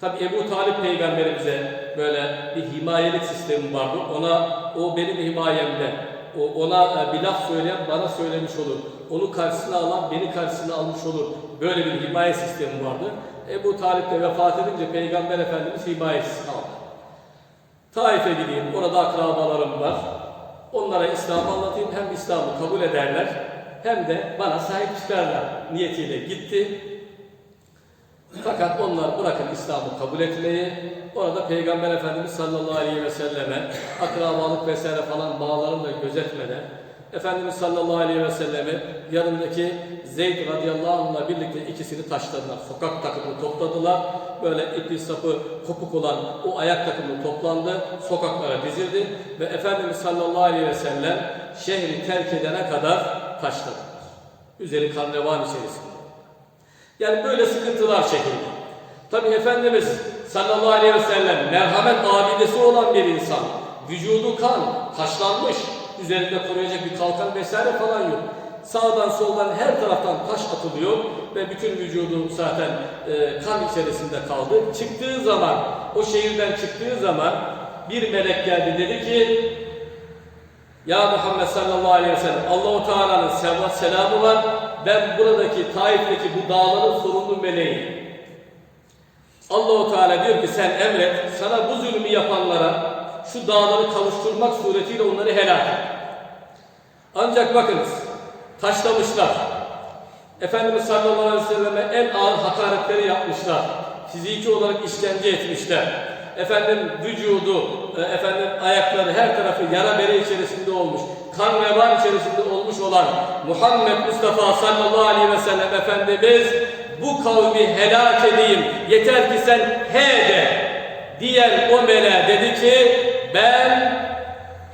Tabi Ebu Talip peygamberimize böyle bir himayelik sistemi vardı. Ona o benim himayemde. O ona e, bir laf söyleyen bana söylemiş olur. Onu karşısına alan beni karşısına almış olur. Böyle bir himaye sistemi vardı. Ebu Talip de vefat edince Peygamber Efendimiz himayesiz kaldı. Taif'e gideyim, orada akrabalarım var. Onlara İslam'ı anlatayım, hem İslam'ı kabul ederler, hem de bana sahip çıkarlar niyetiyle gitti. Fakat onlar bırakın İslam'ı kabul etmeyi, orada Peygamber Efendimiz sallallahu aleyhi ve selleme akrabalık vesaire falan bağlarını da gözetmeden Efendimiz sallallahu aleyhi ve sellemi yanındaki Zeyd radıyallahu anh'la birlikte ikisini taşladılar. Sokak takımını topladılar. Böyle ipi sapı kopuk olan o ayak takımı toplandı. Sokaklara dizildi. Ve Efendimiz sallallahu aleyhi ve sellem şehri terk edene kadar taşladılar. Üzeri karnevan içerisinde. Yani böyle sıkıntılar çekildi. Tabi Efendimiz sallallahu aleyhi ve sellem merhamet abidesi olan bir insan. Vücudu kan, taşlanmış. Üzerinde koruyacak bir kalkan vesaire falan yok. Sağdan soldan her taraftan taş atılıyor ve bütün vücudu zaten e, kan içerisinde kaldı. Çıktığı zaman, o şehirden çıktığı zaman bir melek geldi dedi ki ya Muhammed sallallahu aleyhi ve sellem Allahu Teala'nın selamı var. Ben buradaki Taif'teki bu dağların sorumlu meleğim. Allahu Teala diyor ki sen emret sana bu zulmü yapanlara şu dağları kavuşturmak suretiyle onları helak et. Ancak bakınız taşlamışlar. Efendimiz sallallahu aleyhi ve selleme en ağır hakaretleri yapmışlar. Fiziki olarak işkence etmişler. Efendim vücudu, e, efendim ayakları her tarafı yara bere içerisinde olmuş. Kan ve var içerisinde olmuş olan Muhammed Mustafa sallallahu aleyhi ve sellem Efendimiz bu kavmi helak edeyim. Yeter ki sen he de diyen o meleğe dedi ki ben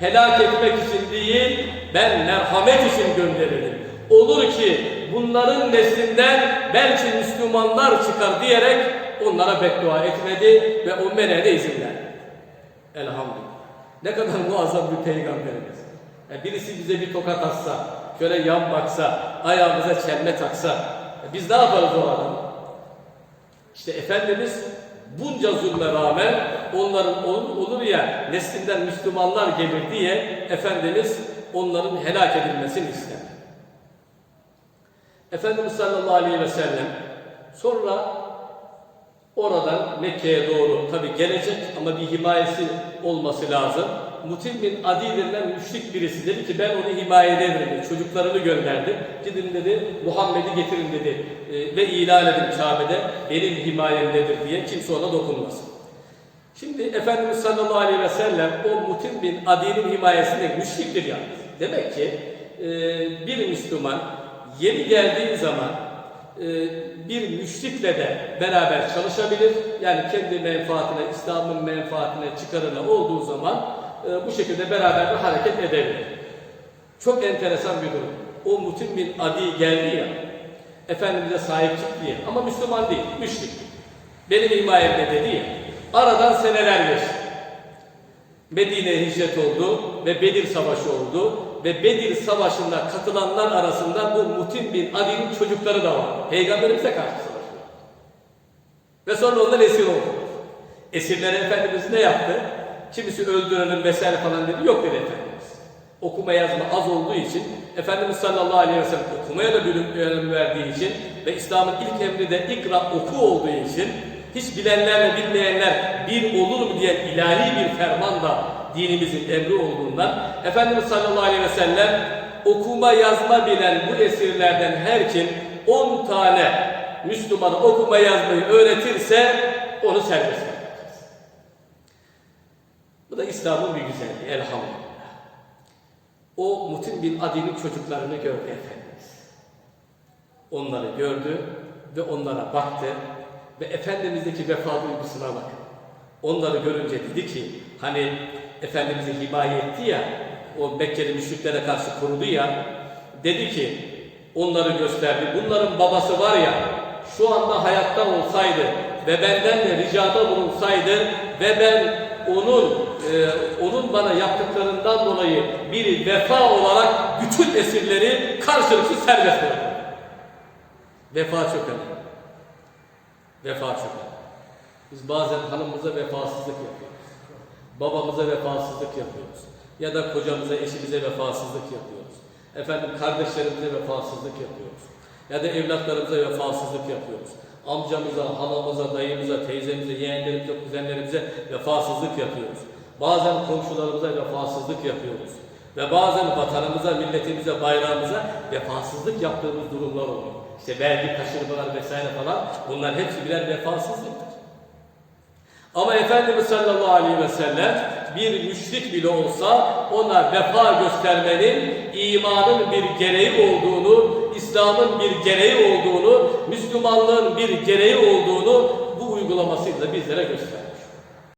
helak etmek için değil, ben merhamet için gönderildim. Olur ki bunların neslinden belki Müslümanlar çıkar diyerek onlara beddua etmedi ve o meleğe de izin. Elhamdülillah. Ne kadar muazzam bir peygamberimiz. Yani birisi bize bir tokat atsa, şöyle yan baksa, ayağımıza çelme taksa, e biz ne yaparız o adamı? İşte Efendimiz bunca zulme rağmen onların olur ya neslinden Müslümanlar gelir diye Efendimiz onların helak edilmesini ister. Efendimiz sallallahu aleyhi ve sellem sonra oradan Mekke'ye doğru tabi gelecek ama bir himayesi olması lazım. Mutim bin Adi denilen müşrik birisi dedi ki ben onu himaye ederim dedi. Çocuklarını gönderdi. Gidin dedi Muhammed'i getirin dedi. E, ve ilan edin Kabe'de benim himayemdedir diye kimse ona dokunmasın. Şimdi Efendimiz sallallahu aleyhi ve sellem o Mutim bin Adi'nin himayesinde müşriktir yani. Demek ki e, bir Müslüman yeni geldiği zaman e, bir müşrikle de beraber çalışabilir. Yani kendi menfaatine, İslam'ın menfaatine, çıkarına olduğu zaman e, bu şekilde beraber de hareket edebilir. Çok enteresan bir durum. O Mutim bin Adi geldi ya, Efendimiz'e sahip çıktı diye. Ama Müslüman değil, müşrik. Benim himayemde dedi ya. Aradan seneler geçti. Medine'ye hicret oldu ve Bedir Savaşı oldu ve Bedir Savaşı'nda katılanlar arasında bu Mutim bin Adi'nin çocukları da var. Peygamberimize karşı savaşıyor. Ve sonra onlar esir oldu. Esirlere Efendimiz ne yaptı? Kimisi öldürelim vesaire falan dedi. Yok dedi Efendimiz. Okuma yazma az olduğu için Efendimiz sallallahu aleyhi ve sellem okumaya da bölüm önem verdiği için ve İslam'ın ilk emri de ikra oku olduğu için hiç bilenlerle bilmeyenler bir olur mu diye ilahi bir ferman da dinimizin emri olduğundan Efendimiz sallallahu aleyhi ve sellem okuma yazma bilen bu esirlerden her kim 10 tane Müslümana okuma yazmayı öğretirse onu serbest. Bu da İslam'ın bir güzelliği elhamdülillah. O Mutim bin Adi'nin çocuklarını gördü Efendimiz. Onları gördü ve onlara baktı ve Efendimiz'deki vefa duygusuna bakın. Onları görünce dedi ki hani Efendimiz'i himaye etti ya o Mekkeli müşriklere karşı korudu ya dedi ki onları gösterdi. Bunların babası var ya şu anda hayatta olsaydı ve benden de ricada bulunsaydı ve ben onun e, onun bana yaptıklarından dolayı bir vefa olarak bütün esirleri karşılıksız serbest bırakırım. Vefa çok önemli. Vefa çok önemli. Biz bazen hanımımıza vefasızlık yapıyoruz. Babamıza vefasızlık yapıyoruz. Ya da kocamıza, eşimize vefasızlık yapıyoruz. Efendim kardeşlerimize vefasızlık yapıyoruz. Ya da evlatlarımıza vefasızlık yapıyoruz. Amcamıza, halamıza, dayımıza, teyzemize, yeğenlerimize, kuzenlerimize vefasızlık yapıyoruz. Bazen komşularımıza vefasızlık yapıyoruz. Ve bazen vatanımıza, milletimize, bayrağımıza vefasızlık yaptığımız durumlar oluyor. İşte vergi kaçırmalar vesaire falan bunlar hepsi birer vefasızlıktır. Ama Efendimiz sallallahu aleyhi ve sellem bir müşrik bile olsa ona vefa göstermenin imanın bir gereği olduğunu, İslam'ın bir gereği olduğunu, Müslümanlığın bir gereği olduğunu bu uygulamasıyla bizlere gösterdi.